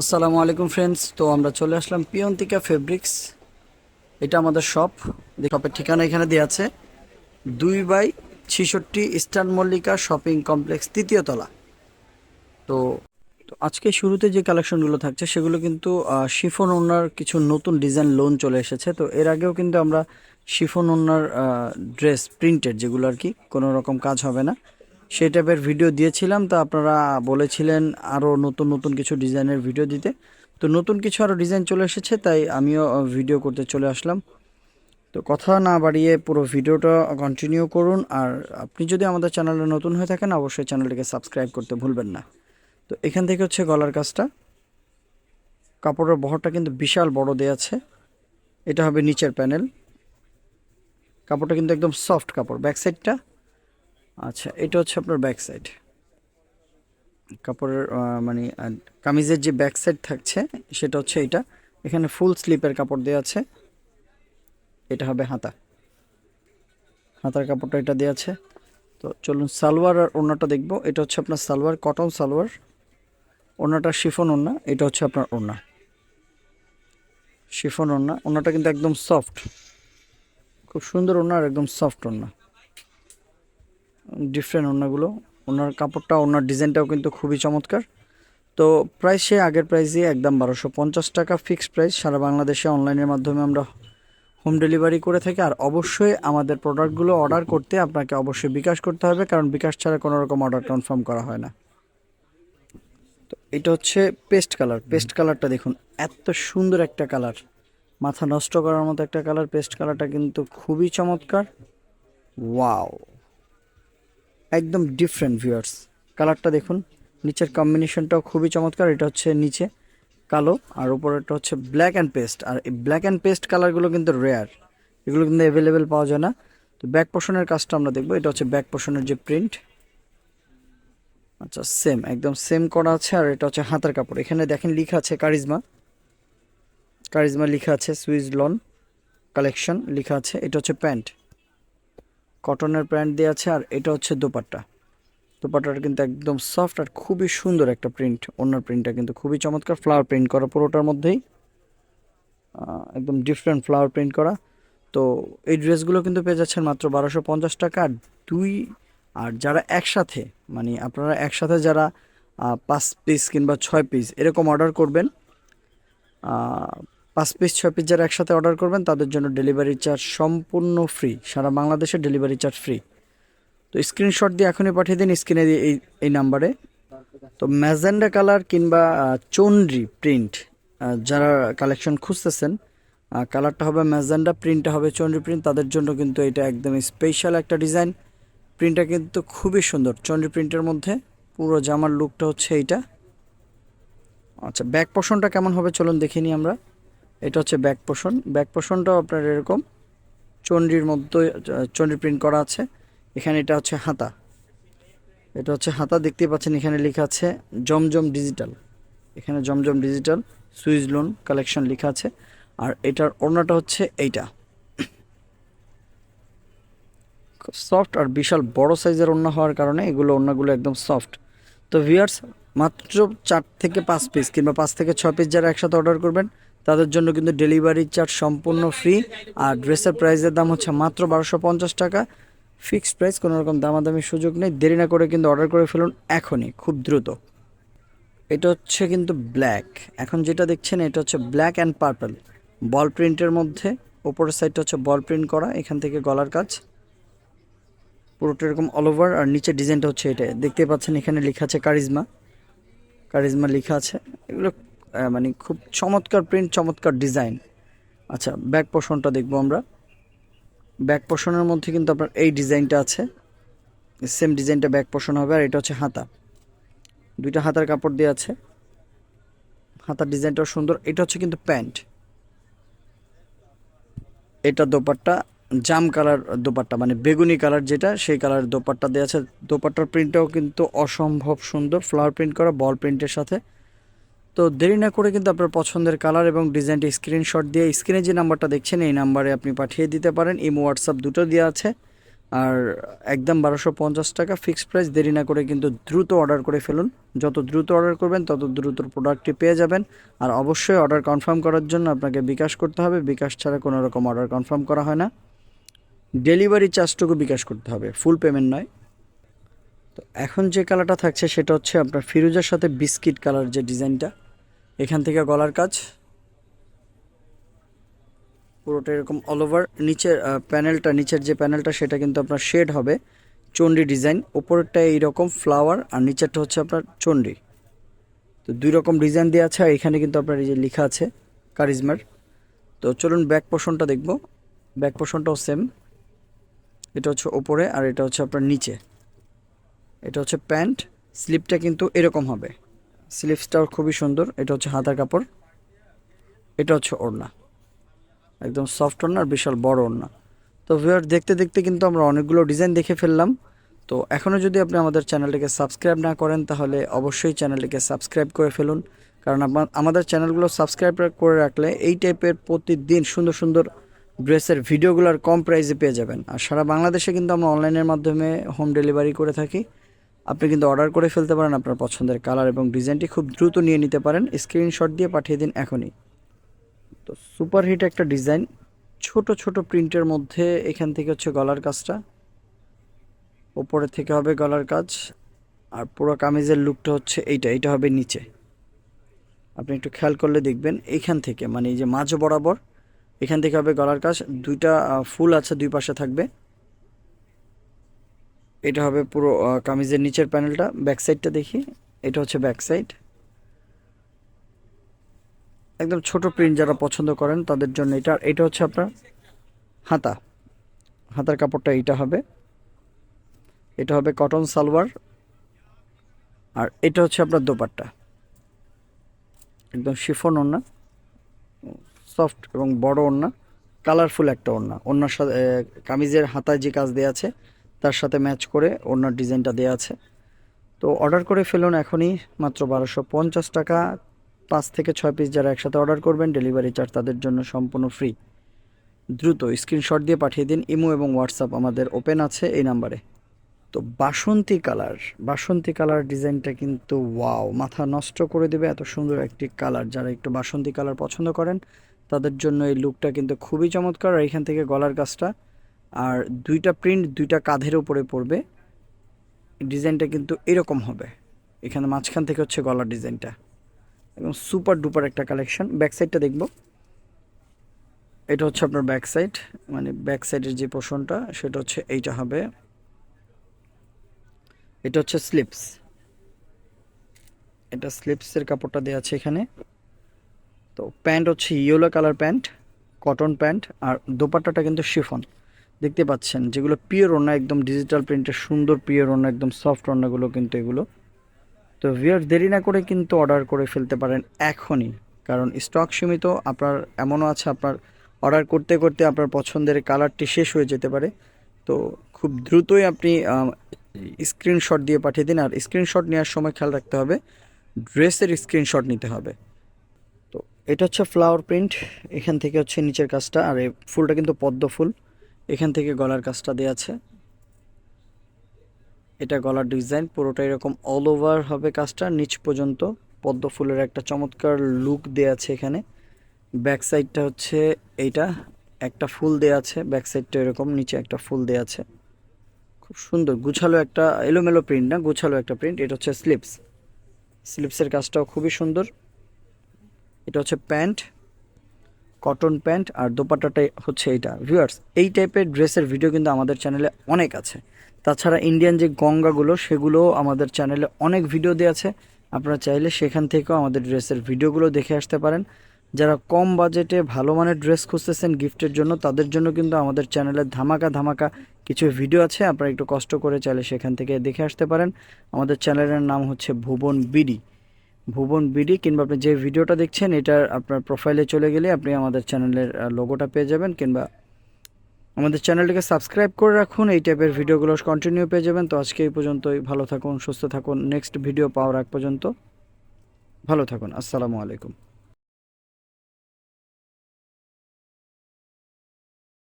আসসালামু আলাইকুম ফ্রেন্ডস তো আমরা চলে আসলাম পিয়ন্তিকা ফেব্রিক্স এটা আমাদের শপ শপের ঠিকানা এখানে দেওয়া আছে। দুই বাই ছিষট্টি ইস্টার্ন মল্লিকা শপিং কমপ্লেক্স তৃতীয় তলা। তো আজকে শুরুতে যে কালেকশনগুলো থাকছে, সেগুলো কিন্তু শিফন ওনার কিছু নতুন ডিজাইন লোন চলে এসেছে। তো এর আগেও কিন্তু আমরা শিফন ওনার ড্রেস প্রিন্টেড যেগুলো আর কি, কোনো রকম কাজ হবে না। সেই টাইপের ভিডিও দিয়েছিলাম, তো আপনারা বলেছিলেন আরও নতুন নতুন কিছু ডিজাইনের ভিডিও দিতে। তো নতুন কিছু আরও ডিজাইন চলে এসেছে, তাই আমিও ভিডিও করতে চলে আসলাম। তো কথা না বাড়িয়ে পুরো ভিডিওটা কন্টিনিউ করুন, আর আপনি যদি আমাদের চ্যানেলে নতুন হয়ে থাকেন, অবশ্যই চ্যানেলটিকে সাবস্ক্রাইব করতে ভুলবেন না। তো এখান থেকে হচ্ছে গলার কাজটা। কাপড়ের বহরটা কিন্তু বিশাল বড় দেয়া আছে। এটা হবে নিচের প্যানেল কাপড়টা কিন্তু একদম সফট কাপড় ব্যাক সাইডটা আচ্ছা এটা হচ্ছে আপনার ব্যাক সাইড কাপড়ের মানে কামিজের যে ব্যাক সাইড থাকছে, সেটা হচ্ছে এটা। এখানে ফুল স্লিপের কাপড় দেওয়া আছে। এটা হবে হাতা। হাতার কাপড়টা এটা দেওয়া আছে। তো চলুন সালোয়ার আর ওড়নাটা দেখব। এটা হচ্ছে আপনার সালোয়ার, কটন সালোয়ার। ওড়নাটা শিফন ওড়না, এটা হচ্ছে আপনার ওড়না। শিফন ওড়না। ওড়নাটা কিন্তু একদম সফট খুব সুন্দর ওড়না আর একদম সফট ওড়না। ডিফারেন্ট ওড়নাগুলো ওনার কাপড়টা, ওনার ডিজাইনটাও কিন্তু খুবই চমৎকার। তো প্রাইস সে আগের প্রাইসই একদম বারোশো পঞ্চাশ টাকা ফিক্সড প্রাইস সারা বাংলাদেশে অনলাইনের মাধ্যমে আমরা হোম ডেলিভারি করে থাকি। আর অবশ্যই আমাদের প্রোডাক্টগুলো অর্ডার করতে আপনাকে অবশ্যই বিকাশ করতে হবে। কারণ বিকাশ ছাড়া কোনো রকম অর্ডার কনফার্ম করা হয় না। তো এটা হচ্ছে পেস্ট কালার পেস্ট কালারটা দেখুন, এত সুন্দর একটা কালার মাথা নষ্ট করার মতো একটা কালার পেস্ট কালারটা কিন্তু খুবই চমৎকার। ওয়াও একদম ডিফারেন্ট ভিউয়ার্স কালারটা দেখুন, নিচের কম্বিনেশনটাও খুবই চমৎকার, এটা হচ্ছে নিচে কালো, আর উপরেরটা হচ্ছে ব্ল্যাক অ্যান্ড পেস্ট আর এই ব্ল্যাক অ্যান্ড পেস্ট কালারগুলো কিন্তু রেয়ার এগুলো কিন্তু অ্যাভেলেবেল পাওয়া যায় না। তো ব্যাক পোষণের কাজটা আমরা দেখব, এটা হচ্ছে ব্যাক পোষণের যে প্রিন্ট আচ্ছা সেম একদম সেম করা আছে, আর এটা হচ্ছে হাতার কাপড়। এখানে দেখেন লেখা আছে কারিজমা কারিজমা লেখা আছে সুইজ লন কালেকশন লেখা আছে, এটা হচ্ছে প্যান্ট। কটনের প্যান্ট দেওয়া আছে আর এটা হচ্ছে দোপাট্টা। দোপাট্টাটা কিন্তু একদম সফট আর খুবই সুন্দর একটা প্রিন্ট। ওনার প্রিন্টটা কিন্তু খুবই চমৎকার। ফ্লাওয়ার প্রিন্ট করা পুরোটার মধ্যেই। একদম ডিফারেন্ট ফ্লাওয়ার প্রিন্ট করা। তো এই ড্রেসগুলো কিন্তু পেয়ে যাচ্ছেন মাত্র বারোশো পঞ্চাশ টাকা আর দুই আর যারা একসাথে মানে আপনারা একসাথে যারা পাঁচ পিস কিংবা ছয় পিস এরকম অর্ডার করবেন পাঁচ পিস ছয় পিস যারা একসাথে অর্ডার করবেন, তাদের জন্য ডেলিভারি চার্জ সম্পূর্ণ ফ্রি সারা বাংলাদেশে ডেলিভারি চার্জ ফ্রি তো স্ক্রিনশট দিয়ে এখনই পাঠিয়ে দিন স্ক্রিনে এই এই নাম্বারে তো ম্যাজেন্ডা কালার কিংবা চন্ড্রি প্রিন্ট যারা কালেকশন খুঁজতেছেন কালারটা হবে ম্যাজেন্ডা প্রিন্টটা হবে চন্ড্রি প্রিন্ট তাদের জন্য কিন্তু এটা একদম স্পেশাল একটা ডিজাইন প্রিন্টটা কিন্তু খুবই সুন্দর। চন্ড্রি প্রিন্টের মধ্যে পুরো জামার লুকটা হচ্ছে এইটা। আচ্ছা ব্যাক পোষণটা কেমন হবে চলুন দেখে নিই আমরা। এটা হচ্ছে ব্যাক পোষণ। ব্যাক পোষণটাও আপনার এরকম। চন্ডির মধ্যে চন্ডি প্রিন্ট করা আছে। এখানে এটা হচ্ছে হাতা। এটা হচ্ছে হাতা। দেখতেই পাচ্ছেন এখানে লেখা আছে জমজম ডিজিটাল এখানে Zamzam digital Swiss lawn collection লেখা আছে। আর এটার ওড়নাটা হচ্ছে এইটা। সফট আর বিশাল বড় সাইজের ওড়না হওয়ার কারণে এগুলো ওড়নাগুলো একদম সফট। তো ভিউয়ার্স মাত্র চার থেকে পাঁচ পিস কিংবা পাঁচ থেকে ছয় পিস যারা একসাথে অর্ডার করবেন তাদের জন্য কিন্তু ডেলিভারি চার্জ সম্পূর্ণ ফ্রি। আর ড্রেসের প্রাইসের দাম হচ্ছে মাত্র বারোশো পঞ্চাশ টাকা। ফিক্সড প্রাইস, কোনো রকম দামাদামি সুযোগ নেই। দেরি না করে কিন্তু অর্ডার করে ফেলুন এখনই, খুব দ্রুত। এটা হচ্ছে কিন্তু ব্ল্যাক। এখন যেটা দেখছেন, এটা হচ্ছে ব্ল্যাক অ্যান্ড পার্পল। বল প্রিন্টের মধ্যে, ওপরের সাইডটা হচ্ছে বল প্রিন্ট করা, এখান থেকে গলার কাজ। পুরোটা এরকম অল ওভার আর নিচের ডিজাইনটা হচ্ছে এটা। দেখতে পাচ্ছেন এখানে লেখা আছে কারিজমা। কারিজমা লেখা আছে। এগুলো মানে খুব চমৎকার প্রিন্ট চমৎকার ডিজাইন আচ্ছা ব্যাক পোর্শনটা দেখব আমরা। ব্যাক পোর্শনের মধ্যে কিন্তু আপনার এই ডিজাইনটা আছে। সেম ডিজাইনটা ব্যাক পোর্শন হবে, আর এটা হচ্ছে হাতা। দুইটা হাতার কাপড় দেওয়া আছে। হাতার ডিজাইনটাও সুন্দর। এটা হচ্ছে কিন্তু প্যান্ট। এটা দোপাট্টা, জাম কালার দোপাট্টা মানে বেগুনি কালার যেটা, সেই কালার দোপাট্টা দেওয়া আছে। দোপাট্টার প্রিন্টটাও কিন্তু অসম্ভব সুন্দর। ফ্লাওয়ার প্রিন্ট করা বল প্রিন্টের সাথে। তো দেরি না করে কিন্তু আপনার পছন্দের কালার এবং ডিজাইনটি স্ক্রিনশট দিয়ে স্ক্রিনে যে নাম্বারটা দেখছেন, এই নাম্বারে আপনি পাঠিয়ে দিতে পারেন। ইমো, হোয়াটসঅ্যাপ দুটো দেওয়া আছে। আর একদম বারোশো পঞ্চাশ টাকা ফিক্সড প্রাইস, দেরি না করে কিন্তু দ্রুত অর্ডার করে ফেলুন। যত দ্রুত অর্ডার করবেন, তত দ্রুত প্রোডাক্টটি পেয়ে যাবেন। আর অবশ্যই অর্ডার কনফার্ম করার জন্য আপনাকে বিকাশ করতে হবে। বিকাশ ছাড়া কোনো রকম অর্ডার কনফার্ম করা হয় না। ডেলিভারি চার্জটুকু বিকাশ করতে হবে। ফুল পেমেন্ট নয়। তো এখন যে কালারটা থাকছে সেটা হচ্ছে আপনার ফিরোজের সাথে বিস্কিট কালার যে ডিজাইনটা। এখান থেকে গলার কাজ। পুরোটা এরকম অল ওভার নিচের প্যানেলটা নিচের যে প্যানেলটা সেটা কিন্তু আপনার শেড হবে। চণ্ডী ডিজাইন। ওপরেরটা এইরকম ফ্লাওয়ার আর নিচেরটা হচ্ছে আপনার চণ্ডী। তো দুই রকম ডিজাইন দেওয়া আছে আর এখানে কিন্তু আপনার এই যে লেখা আছে, কারিজমার। তো চলুন ব্যাক পোর্শনটা দেখব। ব্যাক পোর্শনটাও সেম এটা হচ্ছে ওপরে আর এটা হচ্ছে আপনার নিচে। এটা হচ্ছে প্যান্ট। স্লিপটা কিন্তু এরকম হবে। স্লিপসটাও খুবই সুন্দর। এটা হচ্ছে হাতার কাপড়। এটা হচ্ছে ওড়না। একদম সফট ওড়না আর বিশাল বড় ওড়না। তো ভিউয়ার, দেখতে দেখতে কিন্তু আমরা অনেকগুলো ডিজাইন দেখে ফেললাম। তো এখনও যদি আপনি আমাদের চ্যানেলটিকে সাবস্ক্রাইব না করেন, তাহলে অবশ্যই চ্যানেলটিকে সাবস্ক্রাইব করে ফেলুন। কারণ আমা- আমাদের চ্যানেলগুলো সাবস্ক্রাইব করে রাখলে এই টাইপের প্রতিদিন সুন্দর সুন্দর ড্রেসের ভিডিওগুলোর কম প্রাইসে পেয়ে যাবেন। আর সারা বাংলাদেশে কিন্তু আমরা অনলাইনের মাধ্যমে হোম ডেলিভারি করে থাকি। আপনি কিন্তু অর্ডার করে ফেলতে পারেন আপনার পছন্দের কালার এবং ডিজাইনটি খুব দ্রুত নিয়ে নিতে পারেন। স্ক্রিনশট দিয়ে পাঠিয়ে দিন এখনই। তো সুপার হিট একটা ডিজাইন ছোট ছোট প্রিন্টের মধ্যে এখান থেকে হচ্ছে গলার কাজটা। ওপরে থেকে হবে গলার কাজ। আর পুরো কামিজের লুকটা হচ্ছে এইটা এইটা হবে নিচে। আপনি একটু খেয়াল করলে দেখবেন এইখান থেকে মানে এই যে মাঝ বরাবর, এখান থেকে হবে গলার কাজ। দুইটা ফুল আছে দুই পাশে থাকবে। এটা হবে পুরো কামিজের নিচের প্যানেলটা ব্যাক সাইডটা দেখি। এটা হচ্ছে ব্যাক সাইড একদম ছোট প্রিন্ট যারা পছন্দ করেন, তাদের জন্য এটা। এটা হচ্ছে আপনার হাতা। হাতার কাপড়টা এইটা হবে। এটা হবে কটন সালোয়ার। আর এটা হচ্ছে আপনার দোপাট্টা। একদম শিফন ওড়না। সফট এবং বড় ওড়না। কালারফুল একটা ওড়না। ওড়নার সাথে কামিজের হাতায় যে কাজ দেওয়া আছে তার সাথে ম্যাচ করে ওড়নার ডিজাইনটা দেওয়া আছে। তো অর্ডার করে ফেলুন এখনই, মাত্র বারোশো পঞ্চাশ টাকা। পাঁচ থেকে ছয় পিস যারা একসাথে অর্ডার করবেন, ডেলিভারি চার্জ তাদের জন্য সম্পূর্ণ ফ্রি। দ্রুত স্ক্রিনশট দিয়ে পাঠিয়ে দিন, ইমো এবং হোয়াটসঅ্যাপ আমাদের ওপেন আছে এই নাম্বারে। তো বাসন্তী কালার বাসন্তী কালার ডিজাইনটা কিন্তু ওয়াও, মাথা নষ্ট করে দেবে এত সুন্দর একটি কালার। যারা একটু বাসন্তী কালার পছন্দ করেন, তাদের জন্য এই লুকটা কিন্তু খুবই চমৎকার। আর এখান থেকে গলার কাজটা আর দুইটা প্রিন্ট দুইটা কাঁধের উপরে পড়বে। ডিজাইনটা কিন্তু এরকম হবে। এখানে মাঝখান থেকে হচ্ছে গলার ডিজাইনটা। এবং সুপার ডুপার একটা কালেকশন ব্যাক সাইডটা দেখব। এটা হচ্ছে আপনার ব্যাক সাইড মানে ব্যাক সাইডের যে পোর্শনটা সেটা হচ্ছে এইটা হবে। এটা হচ্ছে স্লিপস এটা স্লিপসের কাপড়টা দেওয়া আছে এখানে। তো প্যান্ট হচ্ছে yellow colour pant cotton pant, আর দোপাট্টাটা কিন্তু শিফন দেখতে পাচ্ছেন, যেগুলো পিওর ওড়না, একদম ডিজিটাল প্রিন্টের সুন্দর পিওর ওড়না, একদম সফট ওড়নাগুলো কিন্তু এগুলো। তো ভিয়ার দেরি না করে কিন্তু অর্ডার করে ফেলতে পারেন এখনই, কারণ স্টক সীমিত, আপনার এমনও আছে, আপনার অর্ডার করতে করতে আপনার পছন্দের কালারটি শেষ হয়ে যেতে পারে। তো খুব দ্রুতই আপনি স্ক্রিনশট দিয়ে পাঠিয়ে দিন, আর স্ক্রিনশট নেওয়ার সময় খেয়াল রাখতে হবে, ড্রেসের স্ক্রিনশট নিতে হবে। তো এটা হচ্ছে ফ্লাওয়ার প্রিন্ট এখান থেকে হচ্ছে নিচের কাজটা, আর এই ফুলটা কিন্তু পদ্ম ফুল। এখান থেকে গলার কাজটা দেওয়া আছে। এটা গলার ডিজাইন পুরোটা এরকম অল ওভার হবে কাজটা। নিচ পর্যন্ত পদ্ম ফুলের একটা চমৎকার লুক দেওয়া আছে এখানে। ব্যাক সাইডটা হচ্ছে এইটা, একটা ফুল দেওয়া আছে। ব্যাক সাইডটা এরকম, নিচে একটা ফুল দেওয়া আছে। খুব সুন্দর, গুছালো একটা, এলোমেলো প্রিন্ট না, গুছালো একটা প্রিন্ট এটা হচ্ছে স্লিপস স্লিপসের কাজটাও খুবই সুন্দর। এটা হচ্ছে প্যান্ট। কটন প্যান্ট আর দোপাট্টাটাই হচ্ছে এইটা। ভিউয়ার্স এই টাইপের ড্রেসের ভিডিও কিন্তু আমাদের চ্যানেলে অনেক আছে। তাছাড়া ইন্ডিয়ান যে গঙ্গাগুলো, সেগুলোও আমাদের চ্যানেলে অনেক ভিডিও দেওয়া আছে। আপনারা চাইলে সেখান থেকেও আমাদের ড্রেসের ভিডিওগুলো দেখে আসতে পারেন। যারা কম বাজেটে ভালো মানের ড্রেস খুঁজতেছেন গিফটের জন্য, তাদের জন্য কিন্তু আমাদের চ্যানেলে ধামাকা ধামাকা কিছু ভিডিও আছে। আপনারা একটু কষ্ট করে চাইলে সেখান থেকে দেখে আসতে পারেন। আমাদের চ্যানেলের নাম হচ্ছে ভুবন বিডি। ভুবন বিডি কিংবা আপনি যে ভিডিওটা দেখছেন, এটার আপনার প্রোফাইলে চলে গেলে আপনি আমাদের চ্যানেলের লোগোটা পেয়ে যাবেন কিংবা আমাদের চ্যানেলটিকে সাবস্ক্রাইব করে রাখুন। এই টাইপের ভিডিওগুলো কন্টিনিউ পেয়ে যাবেন। তো আজকে এই পর্যন্তই। ভালো থাকুন, সুস্থ থাকুন। নেক্সট ভিডিও পাওয়ার আগ পর্যন্ত ভালো থাকুন। আসসালামু আলাইকুম।